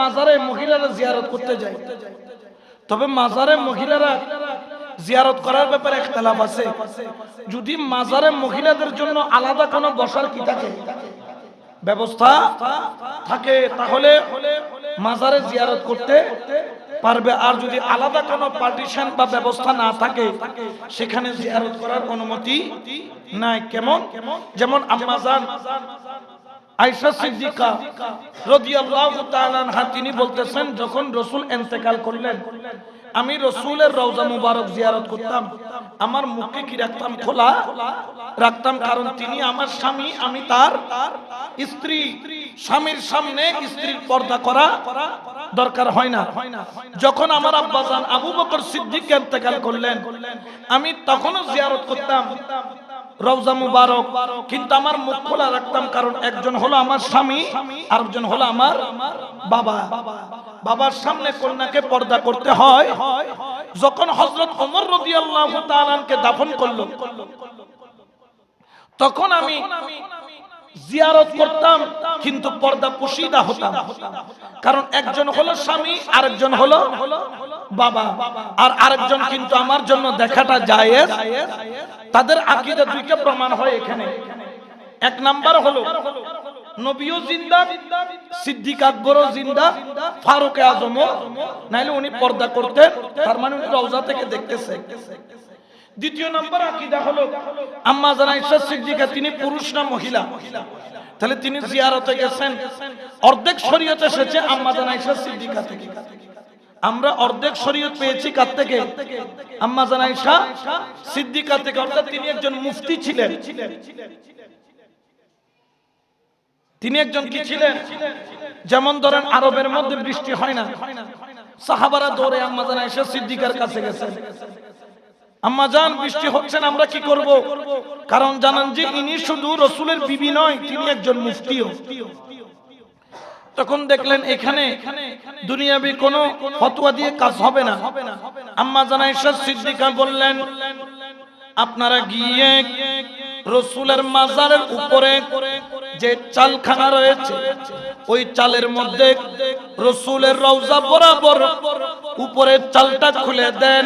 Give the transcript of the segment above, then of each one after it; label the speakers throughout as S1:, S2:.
S1: মাজারে মহিলারা জিয়ারত করতে যায়। তবে মাজারে মহিলারা জিয়ারত করার ব্যাপারে একতলাপ আছে। যদি মাজারে মহিলাদের জন্য আলাদা কোনো বসার কি থাকে? ব্যবস্থা থাকে, তাহলে মাজারে জিয়ারত করতে পারবে। আর যদি আলাদা কোনো পার্টিশন বা ব্যবস্থা না থাকে, সেখানে জিয়ারত করার অনুমতি নাই। কেমন? যেমন আম্মাজান আয়েশা সিদ্দিকা রাদিয়াল্লাহু তাআলা তিনি বলতেছেন, যখন রাসূল ইন্তেকাল করলেন, আমি রসুলের রওজা মুবারক জিয়ারত করতাম। আমার মুখে কি রাখতাম? খোলা রাখতাম, কারণ তিনি আমার স্বামী, আমি তার স্ত্রী। স্বামীর সামনে স্ত্রীর পর্দা করা দরকার হয় না। যখন আমার আব্বাজান আবু বকর সিদ্দিক ইন্তেকাল করলেন, আমি তখনও জিয়ারত করতাম। রওজা মুবারক। কিন্তু আমার মুখ খোলা রাখতাম কারণ একজন হলো আমার স্বামী আর একজন হলো আমার বাবা। বাবার সামনে কন্যাকে পর্দা করতে হয়। যখন হজরত ওমর রাদিয়াল্লাহু তাআলাকে দাফন করল, তখন আমি জিয়ারত করতাম, কিন্তু পর্দা পুশিদা হতাম। কারণ একজন হলো স্বামী আর আরেকজন হলো বাবা, আর আরেকজন কিন্তু আমার জন্য দেখাটা জায়েজ। তাদের আকীদা দুইটা প্রমাণ হয় এখানে। এক নাম্বার হলো, নবীও জিন্দা, সিদ্দিক আকবরও জিন্দা, ফারুক আজমও। নাইলে উনি পর্দা করতেন, তার মানে উনি রওজা থেকে দেখতেছে। দ্বিতীয় নম্বর আকীদা হলো, আম্মা জানা সিদ্দিকা, তিনি পুরুষ না মহিলা। তাহলে তিনি জিয়ারতে গেছেন। অর্ধেক শরীয়ত এসেছে আম্মা জানা সিদ্দিকা থেকে। আমরা অর্ধেক শরীয়ত পেয়েছি কার থেকে? আম্মা জানা ইসা সিদ্দিকা থেকে। অর্থাৎ তিনি একজন মুফতি ছিলেন। তিনি একজন কি ছিলেন? যেমন ধরেন আরবের মধ্যে বৃষ্টি হয় না। সাহাবারা দৌড়ে আম্মা জানা ইসা সিদ্দিকার কাছে গেছেন। আম্মা জান, বৃষ্টি হচ্ছে না, আমরা কি করব? কারণ জানান যে ইনি শুধু রসুলের বিবি নয়, তিনি একজন মুফতিও। তখন দেখলেন এখানে দুনিয়াবি কোনো ফতোয়া দিয়ে কাজ হবে না। আম্মা জানা ইসা সিদ্দিকা বললেন, আপনারা গিয়ে রসুলের মাজারের উপরে যে চালখানা রয়েছে, ওই চালের মধ্যে রসুলের রওজা বরাবর উপরে চালটা খুলে দেন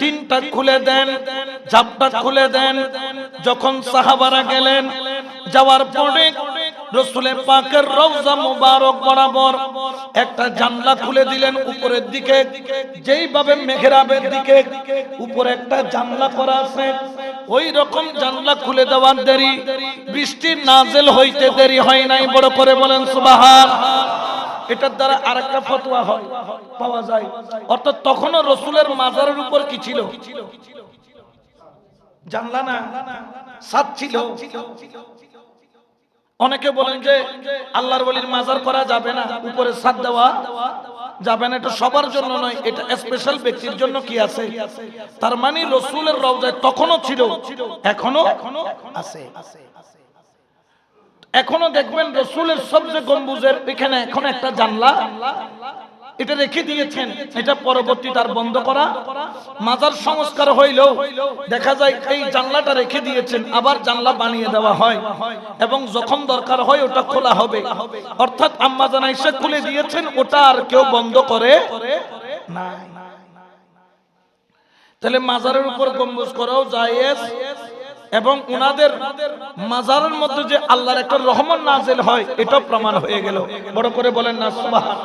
S1: তিনটা খুলে দেন, জাপটা খুলে দেন। যখন সাহাবারা গেলেন, যাওয়ার পরে রসুলে পাকের রওজা মুবারক বরাবর একটা জানলা খুলে দিলেন উপরের দিকে। যেইভাবে মেঘরাবের দিকে উপরে একটা জানলা করা আছে ওই রকম জানলা খুলে দেওয়ার দেরি। বৃষ্টির নাজেল হইতে দেরি হয় নাই, বড় করে বলেন সুবাহান। এটার দ্বারা আরেকটা ফতোয়া হয়, পাওয়া যায়। অর্থাৎ তখনও রসুলের মাজারের উপর কি ছিল? জানলা না সাত ছিল। অনেকে বলেন যে আল্লাহর বলির মাজার করা যাবে না, উপরে সাদ দেওয়া যাবে না, এটা সবার জন্য নয়, এটা স্পেশাল ব্যক্তির জন্য কি আছে? তার মানে রসুলের রওজায় তখনও ছিল এখনও আছে। এখনও দেখবেন রসুলের সবচেয়ে গম্বুজের এখানে এখন একটা জানলা। এটা রেখে দিয়েছেন। এটা পরবর্তী তার বন্ধ করা। মাজার সংস্কার হইলেও দেখা যায় এই জানলাটা রেখে দিয়েছেন, আবার জানলা বানিয়ে দেওয়া হয়। এবং যখন দরকার হয় ওটা খোলা হবে। অর্থাৎ আম্মা জানা ইসে খুলে দিয়েছেন, ওটা আর কেউ বন্ধ করে তাহলে মাজারের উপর গম্বুজ করাও জায়েজ। এবং উনাদের মাজারের মধ্যে যে আল্লাহর একটা রহমান নাজেল হয়, এটা প্রমাণ হয়ে গেল। বড় করে বলেন না সুবহান